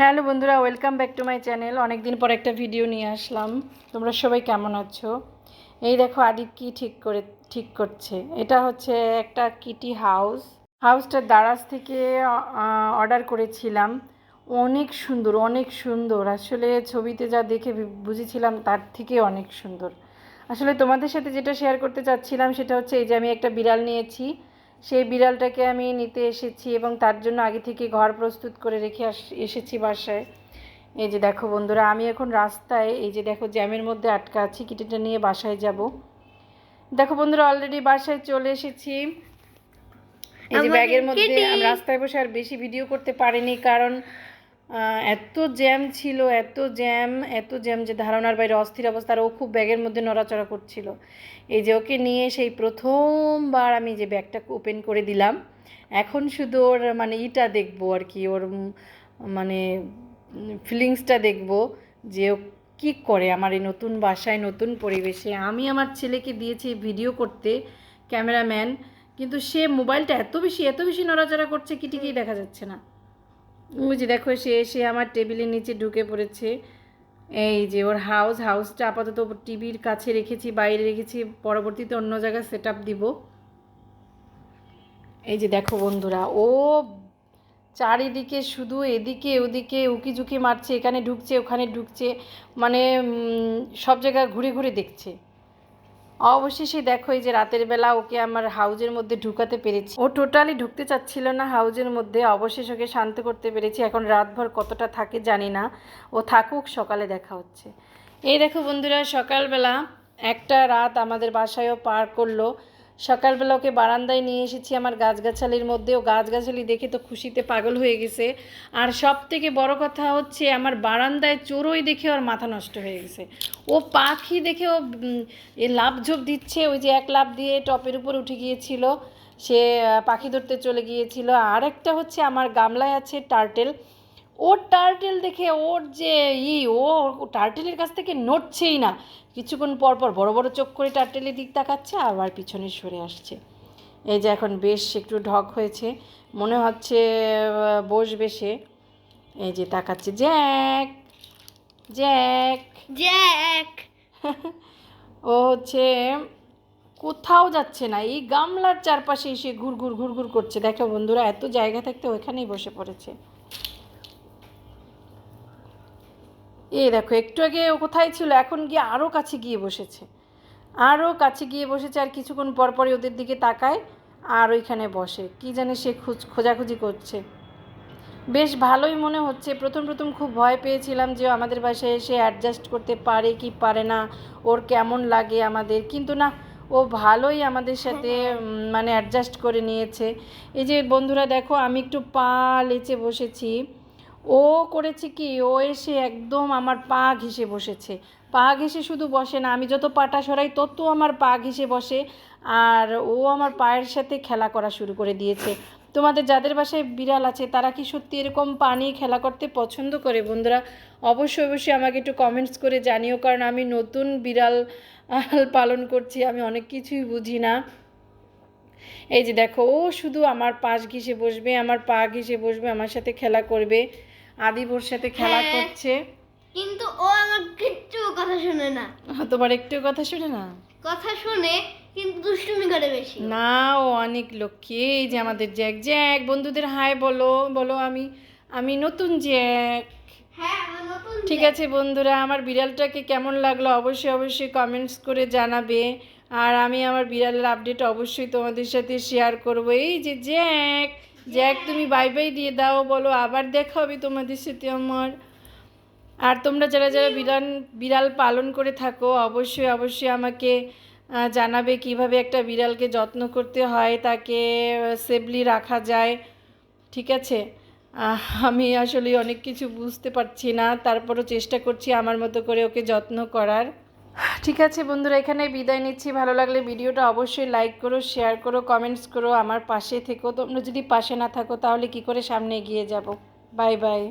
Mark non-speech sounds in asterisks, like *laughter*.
Hello বন্ধুরা welcome back to my channel অনেক দিন পর একটা ভিডিও নিয়ে আসলাম। তোমরা সবাই কেমন আছো? এই দেখো আদিপ কি ঠিক করে, ঠিক করছে। এটা হচ্ছে একটা কিটি হাউস হাউসটা দারাজ থেকে অর্ডার করেছিলাম। অনেক সুন্দর অনেক সুন্দর। আসলে ছবিতে যা দেখে বুঝেছিলাম তার থেকে অনেক সুন্দর। আসলে তোমাদের সাথে যেটা শেয়ার করতে চাচ্ছিলাম সেটা হচ্ছে এই যে আমি একটা বিড়াল নিয়েছি। সেই বিড়ালটাকে আমি নিতে এসেছি এবং তার জন্য আগে থেকে ঘর প্রস্তুত করে রেখে আস এসেছি বাসায়। এই যে দেখো বন্ধুরা আমি এখন রাস্তায় এই যে দেখো জ্যামের মধ্যে আটকা আছি কিটিটা নিয়ে বাসায় যাব। দেখো বন্ধুরা অলরেডি বাসায় চলে এসেছি। এই যে ব্যাগের মধ্যে আমি রাস্তায় বসে আর বেশি ভিডিও করতে পারিনি কারণ এত জ্যাম ছিল এত জ্যাম এত জ্যাম যে ধারণার বাইরে অস্থির অবস্থা আর ও খুব ব্যাগের মধ্যে নড়াচড়া করছিল। এই যে ওকে নিয়ে সেই প্রথমবার আমি যে ব্যাগটা ওপেন করে দিলাম এখন শুধু ওর মানে ইটা দেখব আর কি ওর মানে ফিলিংসটা দেখব যে ও কী করে আমার এই নতুন বাসায় নতুন পরিবেশে। আমি আমার ছেলেকে দিয়েছি ভিডিও করতে ক্যামেরাম্যান কিন্তু সে মোবাইলটা এত বেশি এত বেশি নড়াচড়া করছে কিটিকেই দেখা যাচ্ছে না। যে দেখো, সে এসে আমার টেবিলের নিচে ঢুকে পড়েছে। এই যে ওর হাউস হাউসটা আপাতত টিভির কাছে রেখেছি, বাইরে রেখেছি, পরবর্তীতে অন্য জায়গায় সেট আপ দিব। এই যে দেখো বন্ধুরা, ও চারিদিকে শুধু এদিকে, ওদিকে উকি ঝুঁকি মারছে, এখানে ঢুকছে, ওখানে ঢুকছে মানে সব জায়গায় ঘুরে ঘুরে দেখছে। অবশেষে দেখো এই যে রাতের বেলা ওকে আমার হাউজের মধ্যে ঢুকাতে পেরেছি। ও টোটালি ঢুকতে চাচ্ছিল না হাউজের মধ্যে, অবশেষ ওকে শান্ত করতে পেরেছি। এখন রাতভর কতটা থাকে জানি না। ও থাকুক, সকালে দেখা হচ্ছে। এই দেখো বন্ধুরা, সকালবেলা একটা রাত আমাদের বাসায়ও পার করল। সকালবেলা ওকে বারান্দায় নিয়ে এসেছি আমার গাছগাছালির মধ্যে। ও গাছগাছালি দেখে তো খুশিতে পাগল হয়ে গেছে। আর সব থেকে বড় কথা হচ্ছে আমার বারান্দায় চোরই দেখে ওর মাথা নষ্ট হয়ে গেছে। ও পাখি দেখে ও উম, এ লাভ ঝোপ দিচ্ছে। ওই যে এক লাভ দিয়ে টপের উপর উঠে গিয়েছিল। সে পাখি ধরতে চলে গিয়েছিল। আর একটা হচ্ছে আমার গামলায় আছে টার্টেল। ওর টার্টেল দেখে ওর যে ই ও টার্টেলের কাছ থেকে নড়ছেই না। কিছুক্ষণ পর পর বড় বড় চোখ করে টার্টেলের দিক তাকাচ্ছে আবার পিছনে সরে আসছে। এই যে এখন বেশ একটু ঢক হয়েছে মনে হচ্ছে বসবে সে। এই যে তাকাচ্ছে জ্যাক জ্যাক। জ্যাক। *laughs* ও হচ্ছে কোথাও যাচ্ছে না এই গামলার চারপাশে এসে ঘুর ঘুর ঘুর ঘুর করছে। দেখো বন্ধুরা এত জায়গা থাকতে ওখানেই বসে পড়েছে। এই দেখো, একটু আগে ও কোথায় ছিল? এখন গিয়ে আরও কাছে গিয়ে বসেছে। আরও কাছে গিয়ে বসেছে আর কিছুক্ষণ পর পরই ওদের দিকে তাকায় আর ওইখানে বসে। কি জানে সে খুঁজ খোঁজাখুঁজি করছে। বেশ ভালোই মনে হচ্ছে। প্রথম প্রথম খুব ভয় পেয়েছিলাম যে আমাদের বাসায় এসে অ্যাডজাস্ট করতে পারে কি পারে না, ওর কেমন লাগে আমাদের। কিন্তু না, ও ভালোই আমাদের সাথে মানে অ্যাডজাস্ট করে নিয়েছে। এই যে বন্ধুরা দেখো, আমি একটু পা লেচে বসেছি। ও করেছে কি, ও এসে একদম আমার পা ঘেঁষে বসেছে। পা ঘেঁষে শুধু বসে না, আমি যত পাটা সরাই তত আমার পা ঘেঁষে বসে। আর ও আমার পায়ের সাথে খেলা করা শুরু করে দিয়েছে। তোমাদের যাদের বাসায় বিড়াল আছে, তারা কি সত্যি এরকম পা নিয়ে খেলা করতে পছন্দ করে বন্ধুরা? অবশ্যই অবশ্যই আমাকে একটু কমেন্টস করে জানিও, কারণ আমি নতুন বিড়াল পালন করছি, আমি অনেক কিছুই বুঝি না। এই যে দেখো, ও শুধু আমার পাশ ঘেঁষে বসবে, আমার পা ঘেঁষে বসবে, আমার সাথে খেলা করবে। আদিবর সাথে খেলা হ্যাঁ। করছে। কিন্তু ও আমার কিচ্ছু কথা শুনে না। তোমার একটু কথা শুনে না? কথা শুনে কিন্তু দুষ্টুমি করে বেশি। না ও অনেক লক্ষ্মী এই যে আমাদের জ্যাক। জ্যাক বন্ধুদের হাই বলো বলো আমি আমি নতুন জ্যাক। হ্যাঁ আমার নতুন ঠিক আছে বন্ধুরা আমার বিড়ালটাকে কেমন লাগল অবশ্যই অবশ্যই কমেন্টস করে জানাবে। আর আমি আমার বিড়ালের আপডেট অবশ্যই তোমাদের সাথে শেয়ার করব। এই যে জ্যাক জ্যাক, তুমি বাই বাই দিয়ে দাও, বলো আবার দেখা হবে তোমাদের সাথে আমার। আর তোমরা যারা যারা বিড়াল বিড়াল পালন করে থাকো, অবশ্যই অবশ্যই আমাকে জানাবে কীভাবে একটা বিড়ালকে যত্ন করতে হয়, তাকে সেফলি রাখা যায়, ঠিক আছে? আমি আসলে অনেক কিছু বুঝতে পারছি না, তারপরও চেষ্টা করছি আমার মতো করে ওকে যত্ন করার। ঠিক আছে বন্ধুরা এখানে বিদায় নিচ্ছি। ভালো লাগলে ভিডিওটা অবশ্যই লাইক করো শেয়ার করো কমেন্টস করো, আমার পাশে থেকো। তোমরা যদি পাশে না থাকো, তাহলে কি করে সামনে এগিয়ে যাব? Bye bye